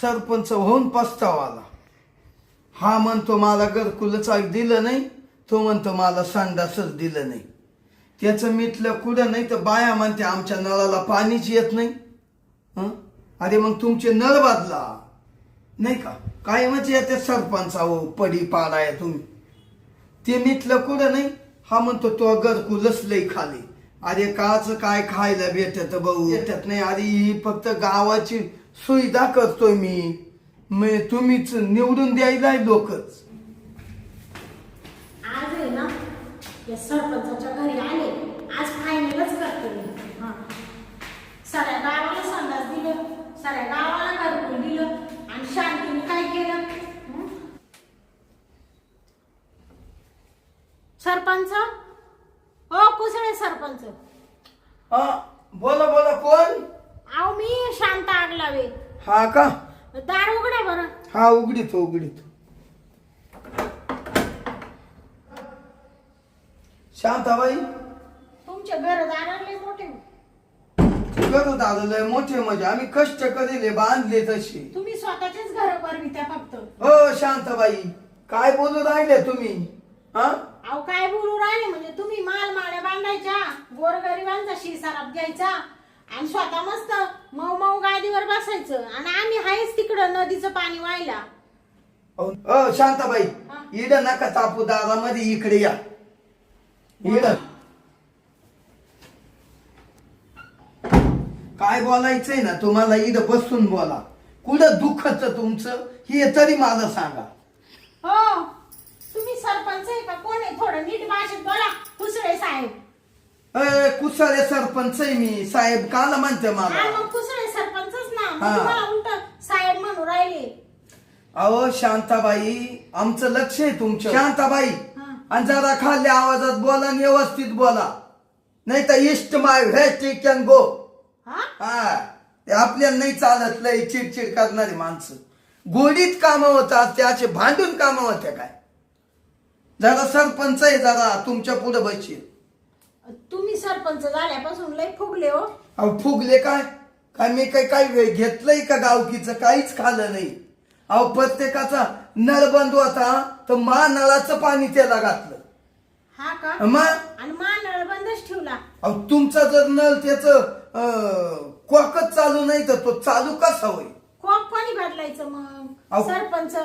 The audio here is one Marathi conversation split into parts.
सरपंच होऊन पस्तावा आला हा म्हणतो मला घरकुलच दिलं नाही तो म्हणतो मला संडासच दिलं नाही. त्याचं मिटलं कुठं नाही तर बाया म्हणते आमच्या नळाला पाणीच येत नाही. हं? अरे मग तुमचे नळ बदला. नाही का? काय म्हणजे येते सरपंचाव पडी पाडाय तुम्ही. ते मिटलं कुठं नाही हा म्हणतो तो घरकुलच लई खाली. अरे काच काय खायला भेटत भाऊ भेटत नाही अरे ही फक्त गावाची सुविधा करतोय मी. मी तुम्हीच निवडून द्यायला लोकच. आज आहे ना या सरपंचाच्या घरी आले. आज फायनलच करते मी. हा. साऱ्या गावाला संडास दिलं साऱ्या गावाला घरकुल दिलं आणि शांतीने काय केलं? हं? सरपंच? हो कुसळे सरपंच. हा बोला बोला कोण? अहो मी शांत आगलावे हा का? दार उघडा बरं. हा उघडीत उघडीत. शांताबाई? तुमचे घर दाराले मोठे. करत आलेलं आहे मोठे म्हणजे आम्ही कष्ट करेले बांधले तसे. तुम्ही स्वतःचेच घर बनवित्या फक्त. हो शांताबाई. काय बोलू राहिले तुम्ही? हा? अहो काय बोलू राहिले म्हणजे तुम्ही माल माड्या बांधायच्या गोरगरिबांचा शिसाराप घ्यायचा आणि स्वतः मस्त मऊ मऊ गादीवर बसायचं. आणि आम्ही आहेच तिकडं नदीचं पाणी व्हायला. अ शांताबाई हा. इड नका तापू दारामध्ये इकडे या. इड. काय बोलायचंय ना तुम्हाला इड बसून बोला. कुठं दुःखच तुमचं हे तरी मला सांगा. हो. तुम्ही सरपंच आहे का? कोण आहे? थोडं नीट भाषेत बोला. कुसळे साहेब. कुसाळे सरपंच आहे मी. साहेब काल म्हणते हा मला मग कुसळे सरपंचच ना. मग हा. तुम्हाला उलट साहेब म्हणून राहिले. अहो शांताबाई आमचं लक्ष आहे तुमचं. शांताबाई हा. आणि जरा खाल्ल्या आवाजात बोला आणि व्यवस्थित बोला. नाही तर इष्ट माय व्हे कॅन गो. हा? हा. ते आपल्याला नाही चालत लय चिडचिड करणारी माणसं. गोडीत कामं होतात त्याचे भांडून कामं होत्या काय? जरा सरपंच आहे जरा तुमच्यापुढे बसशील. तुम्ही सरपंच झाल्यापासून लय फुगले हो. अहो फुगले काय? काय मी काही काही वेळ घेतलंय का गावकीचं? काहीच खाल्लं नाही. अहो प्रत्येकाचा नळ बंद होता तर मा नळाचं पाणी त्याला घातलं. हा का? मग आणि मानळ बंदच ठेवला. अहो तुमचा जर नळ त्याच क्वाकच चालू नाही तर तो चालू कसा होईल? कोप कोणी बदलायचं मग? अहो. सरपंच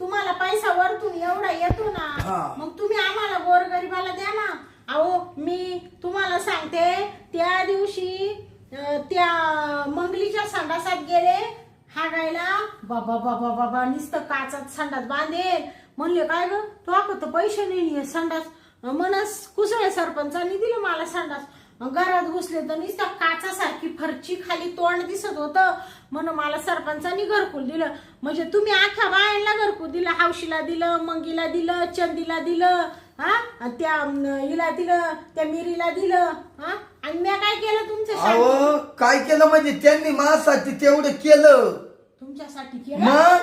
तुम्हाला पैसा वरतून एवढा येतो ना. मग तुम्ही आम्हाला गोरगरिबाला द्या ना. अहो मी तुम्हाला सांगते त्या दिवशी त्या मंगलीच्या संडासात गेले हागायला बाबा बाबा बाबा नुसतं काचात संडास बांधेल. म्हणले काय ग? तो आपण तर पैसे नाही आहे संडास. मनस कुसळे सरपंचांनी दिलं मला संडास. घरात घुसले तर नुसतं काचासारखी फरची खाली तोंड दिसत होतं. म्हणून मला सरपंचांनी घरकुल दिलं. म्हणजे तुम्ही आख्या बायांना घरकुल दिलं हावशीला दिलं मंगीला दिलं चंदीला दिलं. हा? आणि त्या हिला दिलं त्या मिरीला दिलं. हा? आणि मी काय केलं तुमच्यासाठी? अहो काय केलं म्हणजे त्यांनी माझ्यासाठी तेवढं केलं. तुमच्यासाठी केलं? मग?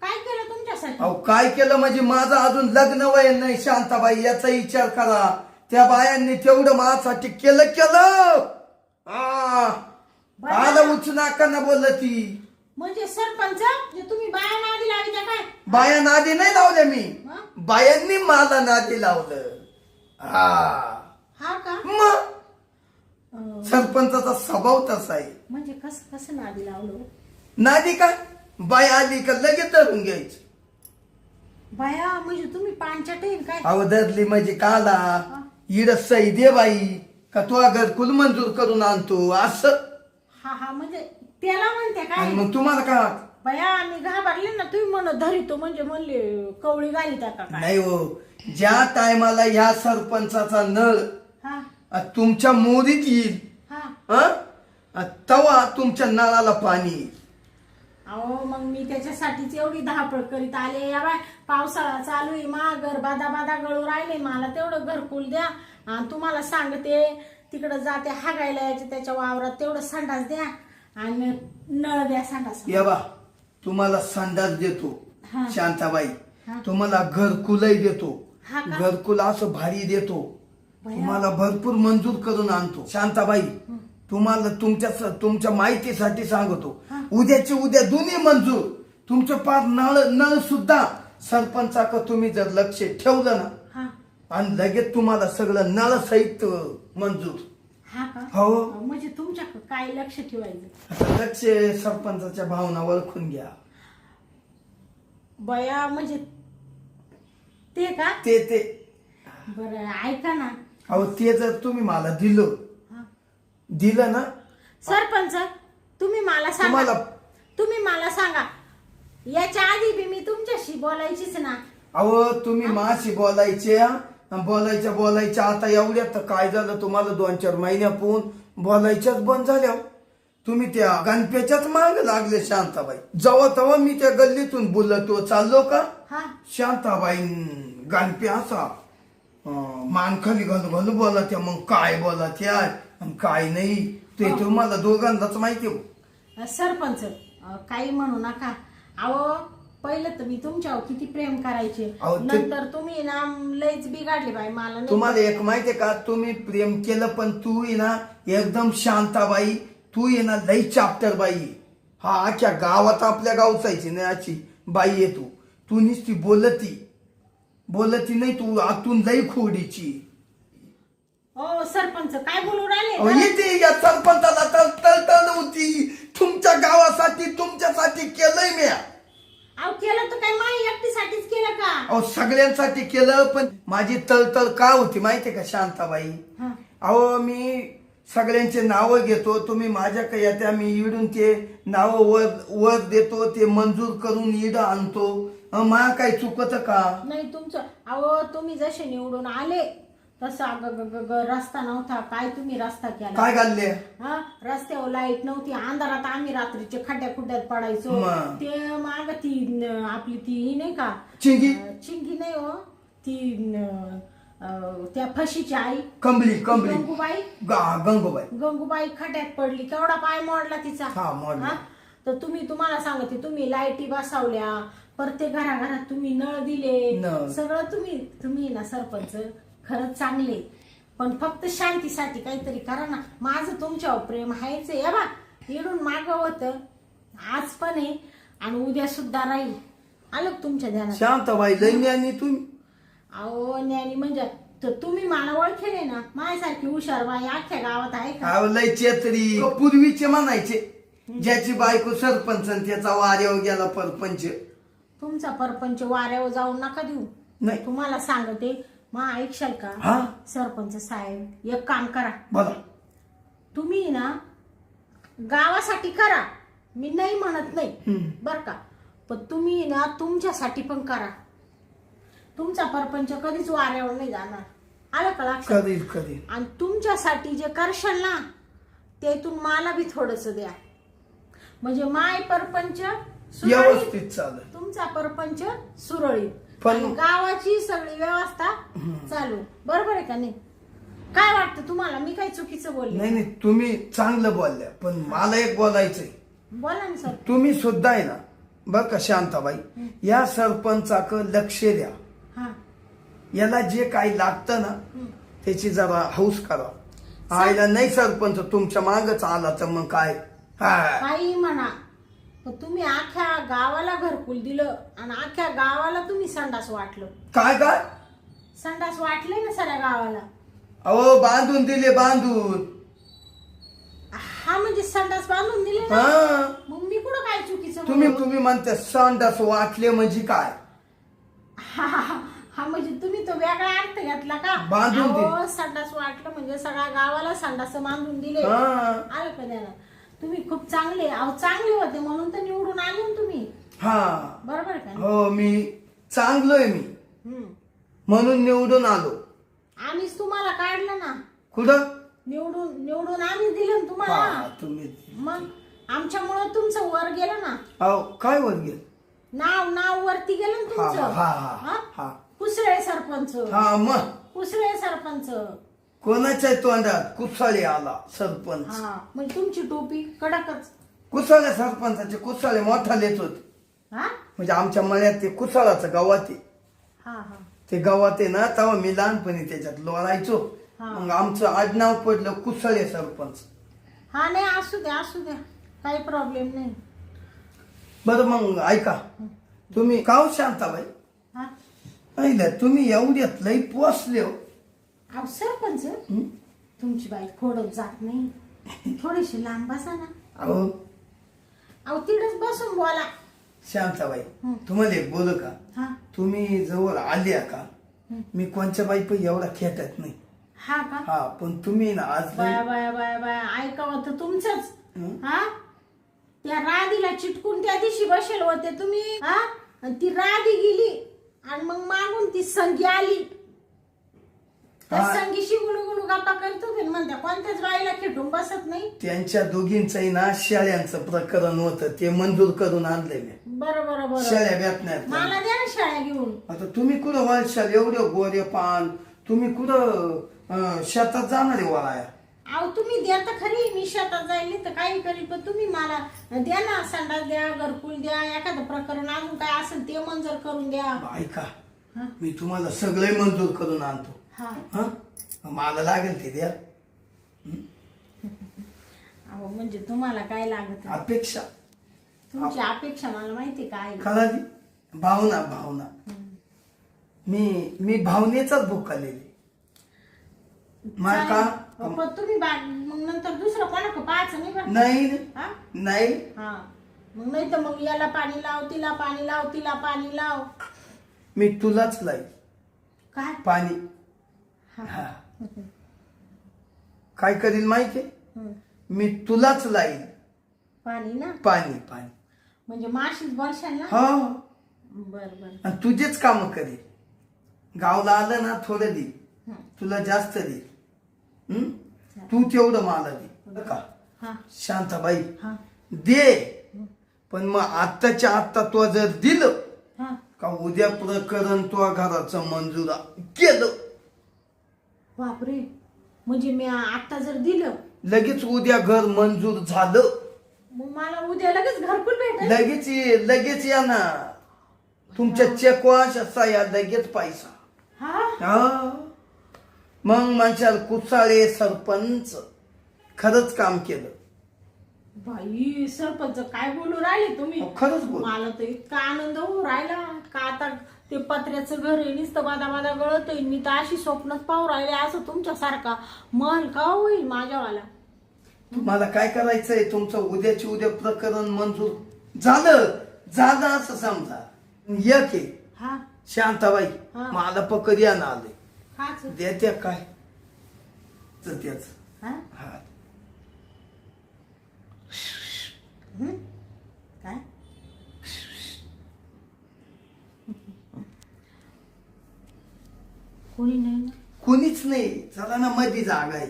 काय केलं तुमच्यासाठी? अहो काय केलं म्हणजे माझं अजून लग्न वय नाही शांताबाई याचा विचार करा. त्या बायांनी तेवढं माझ्यासाठी केलं केलं. आ, आलं उच नाकांना बोललं ती. म्हणजे सरपंच म्हणजे तुम्ही बाया नादी लावायच्या काय? बाया नादी नाही लावल्या मी? बायांनी मला नादी लावलं. हा. हा का? मग? अं, सरपंचाचा स्वभाव तसा आहे. म्हणजे कस कसं नादी लावलं? नादी काय? बाय आली का लगेच धरून घ्यायची. बाया म्हणजे तुम्ही पानचट येईल काय? अवधरली म्हणजे काला. इड सई दे बाई का तो घरकुल मंजूर करून आणतो असं? हा हा म्हणजे त्याला म्हणते काय? मग तुम्हाला काय वाटतं? बया आम्ही घाबरले ना तुम्ही म्हणत धरितो म्हणजे म्हणले कवळी घाली का काय? नाही हो. ज्या टायमाला ह्या सरपंचाचा नळ हा. तुमच्या मोरीत येईल हा. हं? तवा तुमच्या नळाला पाणी येईल. अहो मग मी त्याच्यासाठीच एवढी धावपळ करीत आले. या बाय पावसाळा चालू आहे मा घर बादा बादा गळू राहिले. मला तेवढं घरकुल द्या. आणि तुम्हाला सांगते तिकडं जाते हागायला यायचे त्याच्या वावरात तेवढं संडास द्या. आणि नळ द्या या बा तुम्हाला संडास देतो हा. शांताबाई हा. तुम्हाला घरकुलही देतो हा का? घरकुल असं भारी देतो. तुम्हाला भरपूर मंजूर करून आणतो शांताबाई तुम्हाला तुमच्या तुमच्या माहितीसाठी सांगतो हा. उद्याची उद्या दोन्ही मंजूर तुमचं पार नळ नळ सुद्धा सरपंचाक तुम्ही जर लक्ष ठेवलं ना हा आणि लगेच तुम्हाला सगळं नळ सहित मंजूर हा का हो. म्हणजे तुमच्या काय लक्ष ठेवायचं? आता लक्ष सरपंचाच्या भावना ओळखून घ्या. बया म्हणजे ते का? ते ते. बरं ऐका ना. अहो ते जर तुम्ही मला दिलं हा. दिलं ना सरपंच तुम्ही मला सांगा. तुम्हाला- तुम्ही मला सांगा. याच्या आधी बी मी तुमच्याशी बोलायचीच ना. अहो तुम्ही माशी बोलायच्या बोलायच्या बोलायच्या आता एवढ्यात तर काय झालं तुम्हाला दोन चार महिन्यापून? बोलायच्याच बंद झाल्या. तुम्ही त्या गणप्याच्याच माग लागले शांताबाई जेव्हा तेव्हा मी त्या गल्लीतून बोलतो चाललो का हा शांताबाई गणप्या असा अं, मान खाली घालू घालू बोला त्या मग काय बोला त्या आणि काय नाही ते हो. तुम्हाला दोघांनाच माहिती हो. सरपंच अं, काही म्हणू नका अहो पहिलं तर मी तुमच्यावर किती प्रेम करायचे? अहो, ते- नंतर तुम्ही ना लयच बिघाडले बाई मला नाही तुम्हाला एक माहितीये का? तुम्ही प्रेम केलं पण तू आहे ना एकदम शांताबाई. तू आहे ना लई चाप्टर बाई. आहे. हा अख्ख्या गावात आपल्या गावचायची नाही अशी बाई आहे तू. तू नुसती बोलती. बोलती नाही तू आतून लई खोडीची. हो सरपंच काय बोलू अहो, राहिले येते या सरपंचाला तळतळ होती. अहो सगळ्यांसाठी केलं पण माझी तळतळ का होती माहितीये का शांताबाई? हा. अहो मी सगळ्यांचे नावं घेतो तुम्ही माझ्याकडे येत्या? मी इडून ते नावं वर वर देतो ते मंजूर करून इड आणतो. अं, मा काय चुकत का? नाही तुमचं अहो तुम्ही जसे निवडून आले तसा ग ग ग ग रस्ता नव्हता. काय तुम्ही रस्ता केला? काय घालले? हा? रस्त्यावर लाइट नव्हती. अंधारात आम्ही रात्रीचे खड्ड्या खुड्ड्यात पडायचो. मग. ते माग ती न- आपली ती ही नाही का? चिंगी? अं, चिंगी नाही हो. ती न- अं, त्या फशीची आई. कंबली कंबली. गंगूबाई. गा- गंगूबाई. गंगूबाई खड्ड्यात पडली. केवढा पाय मोडला तिचा. हा, मोडला. हा? तर तुम्ही तुम्हाला सांगते तुम्ही लाईटी बसवल्या. प्रत्येक घराघरात तुम्ही नळ दिले. नळ. सगळं तुम्ही तुम्ही ना सरपंच. खरंच चांगले. पण फक्त शांतीसाठी काहीतरी करा ना. माझं तुमच्यावर प्रेम आहेच आहे. या बा इडून मागं होतं. आज पण आहे आणि उद्या सुद्धा राहील. आलं का तुमच्या ध्यानात? शांताबाई लई आणि तुम्ही. अहो ज्ञानी म्हणजे तर तुम्ही मला ओळखेले ना? माझ्यासारखी हुशार बाई अख्ख्या गावात आहे का? अहो, लई चेतरी पूर्वीचे म्हणायचे ज्याची बायको सरपंच आणि त्याचा वाऱ्यावर गेला परपंच. तुमचा परपंच वाऱ्यावर जाऊन नका देऊ. नाही. तुम्हाला सांगते मग ऐकशाल का? सरपंच साहेब एक काम करा. बोला. तुम्ही ना गावासाठी करा. मी नाही म्हणत नाही हम्म. बर का? पण तुम्ही ना तुमच्यासाठी पण करा. तुमचा परपंच कधीच वाऱ्यावर नाही जाणार. आलं का लक्षात? कधी कधी आणि तुमच्यासाठी जे करशाल ना त्यातून मला बी थोडस द्या. म्हणजे माय परपंच सुरळीत व्यवस्थित चालेल. तुमचा परपंच सुरळीत. पण- आणि गावाची सगळी व्यवस्था चालू. बरोबर आहे का नाही? काय वाटतं तुम्हाला? मी काही चुकीचं बोलले. नाही नाही तुम्ही चांगलं बोलल्या पण मला एक बोलायचंय. बोला ना सर. तुम्ही सुद्धा आहे ना बर का शांताबाई या सरपंचाक लक्ष द्या. हा. याला जे काही लागतं ना. त्याची जरा हौस करा. आईला नाही सरपंच तुमच्या मागच आला तर मग काय? हा. काही म्हणा तुम्ही अख्ख्या गावाला घरकुल दिलं आणि अख्ख्या गावाला तुम्ही संडास वाटलं. काय काय? संडास वाटले ना सगळ्या गावाला. अहो बांधून दिले बांधून. हा म्हणजे संडास बांधून दिले ना? हा. मग मी कुठं काय चुकीचं तुम्ही? तुम्ही म्हणता संडास वाटले म्हणजे काय? हा हा, म्हणजे तुम्ही तो वेगळा अर्थ घेतला का? बांधून दिले. अहो, संडास वाटलं म्हणजे सगळ्या गावाला संडास बांधून दिले. हा. आलं का त्याला तुम्ही खूप चांगले अहो चांगले होते म्हणून तर निवडून आले ना तुम्ही. हा. बरोबर का हो मी चांगलोय मी. हम्म. म्हणून निवडून आलो. आम्हीच तुम्हाला काढलं ना. कुठं? निवडून निवडून आम्ही दिलं ना हा तुम्हाला तुम्ही मग आमच्यामुळं तुमचं वर गेलं ना. अहो काय वर गेल? नाव नाव वरती गेलं ना हा, तुमचं. हा, हा, हा? हा. कुसळे सरपंच. हा मग. कुसळे सरपंच. कोणाच्या तोंडात कुसाळे आला सरपंच. हा म्हणजे तुमची टोपी कडकच. कुसाळे सरपंचाचे कुसाळे मोठा लेत होते. हा? म्हणजे आमच्या मळ्यात ते कुसाळाचं गावात आहे हा हा. ते गावात आहे ना तेव्हा मी लहानपणी त्याच्यात लोळायचो. हा. मग आमचं आडनाव पडलं कुसाळे सरपंच. हा नाही असू द्या असू द्या. काही प्रॉब्लेम नाही. बरं मग ऐका. तुम्ही काव शांताबाई? हा? ऐकलं तुम्ही एवढ्यात लई पोचले हो. अहो सरपंच हं? तुमची बाई खोडत जात नाही. थोडीशी लांब बसा ना. अहो. अहो तिथंच बसून बोला. शांताबाई हं. तुम्हाला एक बोलू का? हा. तुम्ही जवळ आल्या का? हं. मी कोणच्या बाई पण एवढा खेटत नाही. हा का? हा पण तुम्ही ना आज लई- बाया बाया बाया बाया ऐकावं तर तुमचंच. हं? हा? त्या राधीला चिटकून त्या दिवशी बसेल होते तुम्ही हा? आणि ती राधी गेली आणि मग मागून ती संगी आली. हा. संगीशी गुणू गुणू गप्पा करत म्हणत्या कोणत्याच बाईला खेटून बसत नाही. त्यांच्या दोघींचंही ना शाळ्यांचं प्रकरण होतं ते मंजूर करून आणले मी बरं बरं बरं शाळ्या भेटण्यात. मला द्या ना शाळा घेऊन. आता तुम्ही कुठं वालशाल एवढं गोरे पान. तुम्ही कुठं अं, शेतात जाणार आहे वळाया? अहो तुम्ही द्या तर खरी. मी शेतात जाईल तर काही करील पण तुम्ही मला द्या ना संडास द्या घरकुल द्या एखादं प्रकरण अजून काय असेल ते मंजूर करून द्या. ऐका हा. मी तुम्हाला सगळे मंजूर करून आणतो. हा. हा? मला लागेल ते द्या. अहो म्हणजे तुम्हाला काय लागत? अपेक्षा. तुमची अपेक्षा मला माहिती काय कळाली भावना भावना. मी मी भावनेचाच भोकालेली मग का? पण तुम्ही बा- मग नंतर दुसरं कोणाक पाहायचं नाही बरं. नाही. हा? नाही. हा. मग नाही तर मग याला पाणी लाव तिला पाणी लाव तिला पाणी लाव. मी तुलाच लाई काय? पाणी. हा. काय करील माहितीये हं. मी तुलाच लाईल पाणी ना? पाणी पाणी. म्हणजे माशीच बोलशाल ना? हो. बर बर. आणि तुझेच काम करेल गावला आलं ना थोडं दे. तुला जास्त दे? तू तेवढं मला दे. बरं. का? शांताबाई हा. दे. पण मग आत्ताच्या आत्ता तो जर दिलं का उद्या प्रकरण तो घराचं मंजुरा केलं बापरे. म्हणजे मी आता जर दिलं. लगेच उद्या घर मंजूर झालं. मग मला उद्या लगेच घरकुल भेटेल. लगेच ये लगेच या ना. तुमच्या चेकवाश असा लगेच पैसा. हा? हा. मग म्हणशाल कुसाळे सरपंच खरंच काम केलं. बाई सरपंच काय बोलू राहिले तुम्ही? खरंच बोल. मला तर इतका आनंद होऊ राहिला. का आता ते पत्र्याचं घर आहे नुसतं बादा बादा गळत मी तर अशी स्वप्नच पाहू राहिले असं तुमच्यासारखा. मन का होईल माझ्यावाला? तुम्हाला काय करायचंय? तुमचं उद्याची उद्या प्रकरण मंजूर झालं. झालं असं समजा. एक आहे. हा. शांताबाई हा. मला पकड या ना आले. हाच. देत्या काय? तर त्याच. हा? हा. हं? काय कोणी नाही ना. कोणीच नाही. चला ना मध्ये जागा आहे.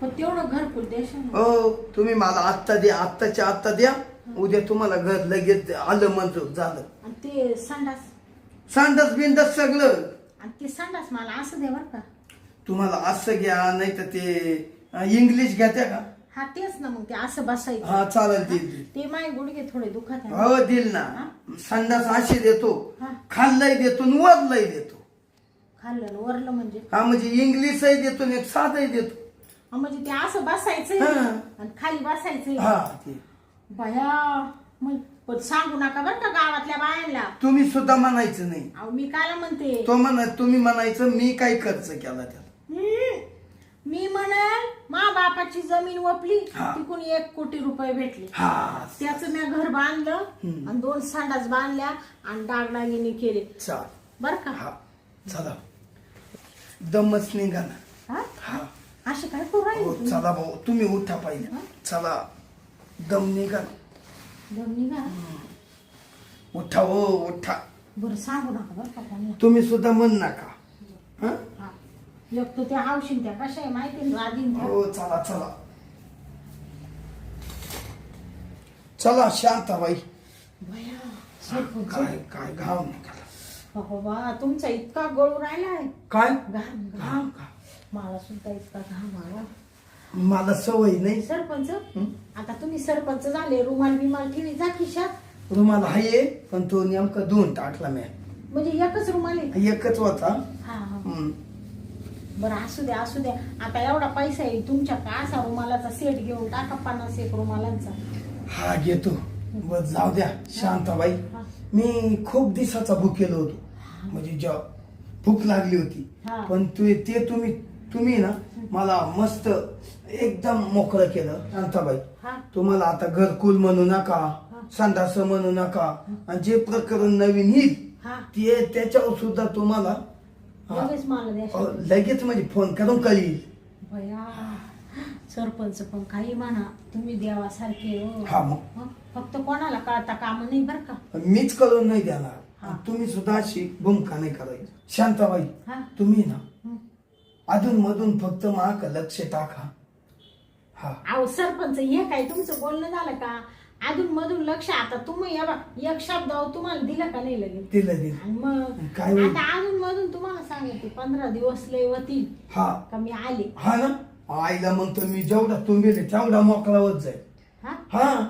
पण तेवढं घरकुल देशाल ना हो तुम्ही मला आत्ता द्या आत्ताच्या आत्ता द्या. उद्या तुम्हाला घर लगेच आलं मंजूर झालं. आणि ते संडास. सांडस बिंडस सगळं. आणि ते संडास मला असं दे बरं का. तुम्हाला असं घ्या नाही तर ते अं, इंग्लिश घेत्या का? हा तेच ना मग ते असं बसायचं. हा चालेल ते माय गुडघे थोडे दुखत आहे हो देईल ना. संडास अशी देतो. हा. खाल्लंही देतो आणि वरलंही देतो. खाल्लं वरलं म्हणजे? हा म्हणजे इंग्लिशही देतो आणि एक साधंही देतो. हा, म्हणजे ते असं बसायचंय. हा. आणि खाली बसायचंय. हा ते. बया मग पण सांगू नका बरं का गावातल्या बायांना तुम्ही सुद्धा म्हणायचं नाही. अहो मी काला म्हणते? तो म्हणा तुम्ही म्हणायचं मी काही खर्च केला त्याला. हम्म. मी म्हणाल मा बापाची जमीन वपली हा. तिकून एक कोटी रुपये भेटले. हा. त्याचं मी घर बांधलं. आणि दोन संडास बांधल्या आणि डागडागिनी केले. चाल. बर का? हा. चला. दमच निघा ना हा? हा. असे काय करू राहिले हो तुम्ही? चला भाऊ तुम्ही उठा पाहिजे? चला. दम निघा ना. दम उठा हो उठा. बरं सांगू नका बरं का कोणी. तुम्ही सुद्धा म्हण नका. हा? हा. एक तर त्या कशा आहे माहिती ना त्या. हो चला चला. चला शांताबाई काय काय घाव निघाला. अहो बा तुमचा इतका गळू राहिलाय. काय? घाम घाम. मला सुद्धा इतका घाम आला. मला सवय नाही. सरपंच हं? आता तुम्ही सरपंच झाले रुमाल बिमाल ठेवी जा खिशात. रुमाल आहे पण तो नेमका धुवून टाकला मी. म्हणजे एकच रुमाल आहे? एकच होता. हा हा. बरं असू द्या असू द्या. आता एवढा पैसा आहे तुमच्या का असा रुमालाचा सेट घेऊन टाका पन्नास एक रुमालांचा? हा घेतो. बर जाऊ द्या. शांताबाई हा. मी खूप दिवसाचा भुकेलो होतो. म्हणजे जेव्हा भूक लागली होती. हा. पण तू ते तुम्ही तुम्ही ना मला मस्त एकदम मोकळं केलं शांताबाई. हा. तुम्हाला आता घरकुल म्हणू नका संडास म्हणू नका. आणि जे प्रकरण नवीन येईल हा. ते त्याच्यावर सुद्धा तुम्हाला हा, लगेच मला द्या. अ, लगेच म्हणजे फोन करून कळील. भया सरपंच पण काही म्हणा तुम्ही देवासारखे हो. हा मग. हं? फक्त कोणाला कळता काम नाही बर का? मीच करून नाही देणार. आणि तुम्ही सुद्धा अशी भूमिका नाही करायची. शांताबाई हा. तुम्ही ना. अधून मधून फक्त माक लक्ष टाका. हा. अहो सरपंच हे काय तुमचं बोलणं झालं का? अधून मधून लक्ष आता तुम्ही या बा एक शब्द अहो तुम्हाला दिलं का नाही लगेच? दिलं दिलं. आणि मग काय होईल? आता अजून मधून तुम्हाला सांगते पंधरा दिवस लय होतील हा. का मी आले. हा ना? आईला तर मी जेवढा तुम्ही तेवढा मोकळावत जाईल. हा? हा.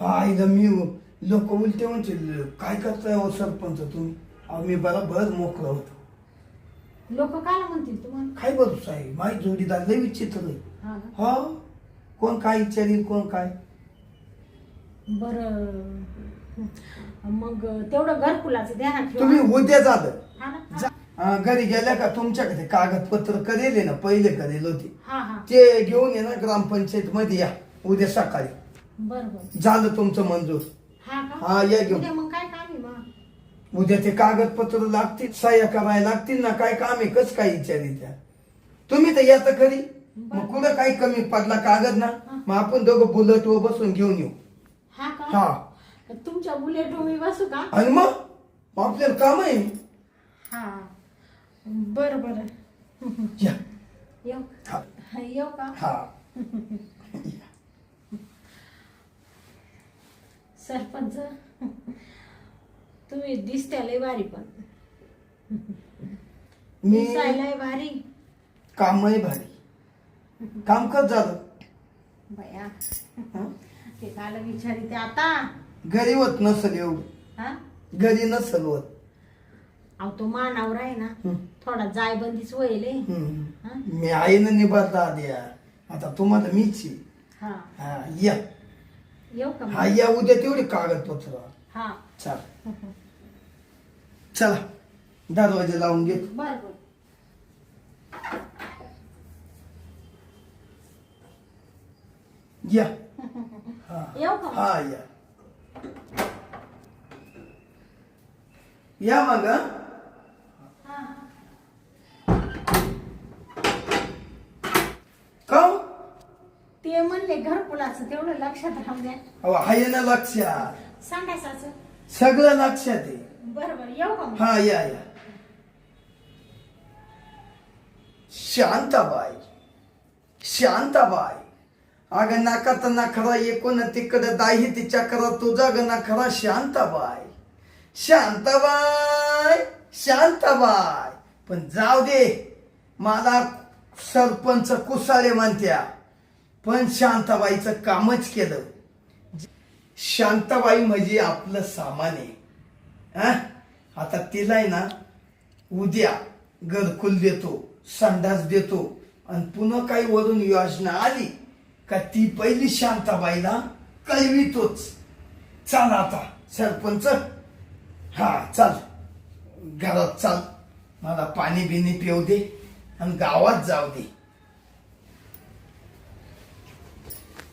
हा आईला मी लोक उलटे म्हणतील काय करताय हो सरपंच तुम्ही? अहो मी बरोबर मोकळा होतो. लोक काय म्हणतील तुम्हाला? काय भरोसा आहे माझी जोडीदार लय विचित्र आहे. हा ना? हा? कोण काय विचारील कोण काय? बर. मग तेवढं घरकुलाचं ध्यानात ठेवा तुम्ही उद्या झालं हा ना? अं, घरी गेल्या का तुमच्याकडे कागदपत्र करेल आहे ना? पहिले करेल होते. हा हा. ते घेऊन ये ना ग्रामपंचायत मध्ये या. उद्या सकाळी. बर बर. झालं तुमचं मंजूर. हा का? हा या घेऊन. उद्या मग काय काम आहे मग? उद्या ते कागदपत्र लागतील सह्या करायला लागतील ना काय काम आहे कस काय विचारी त्या? तुम्ही तर येतं खरी. मग कुठं काही कमी पडला कागद ना मग आपण दोघं बुलेट वर बसून घेऊन येऊ. हा हा. का तुमच्या बुलेट मी बसू का? आणि मग? मग आपल्याला काम आहे. हा. बर बर. या. येऊ. हा हा, येऊ का? हा. सरपंच. तुम्ही दिसत्या लय भारी पण. मी दिसायलाय भारी. कामही भारी. काम कर झालं? बया? ते काल विचारी ते आता. घरी होत नसल एवढं. हा? घरी नसल होत. अहो तो मानावर आहे ना. थोडा जायबंदीच होईल हे. हम्म. मी आहे ना निभारता आधी आता तुम्हाला मीच आहे. हा. हा या. येऊ का हा? या उद्या तेवढी कागदपत्र हा चल चला दरवाजा लावून घे बर बर या हा येऊ का मग? हा या या मग? हा. का हो? ते म्हणले तेवढं लक्षात राहू द्या. अहो आहे ना लक्षात. सांगायचं सगळं लक्षात आहे. बर बर येऊ का मग? हा या या. शांताबाई शांताबाई. अगं नाका तर नखरा एकूण तिकडं दाही तिच्या करा तुझा ग नखरा शांताबाई. शांताबाई शांताबाई. पण जाऊ दे मला सरपंच कुसाळे म्हणत्या. पण शांताबाईचं कामच केलं. शांताबाई म्हणजे आपलं सामान आहे. आता तिला आहे ना उद्या घरकुल देतो संडास देतो आणि पुन्हा काही वरून योजना आली का ती पहिली शांताबाईला कळवितोच. चाल आता सरपंच. हा चाल. घरात चाल. मला पाणी बिणी पिऊ दे आणि गावात जाऊ दे.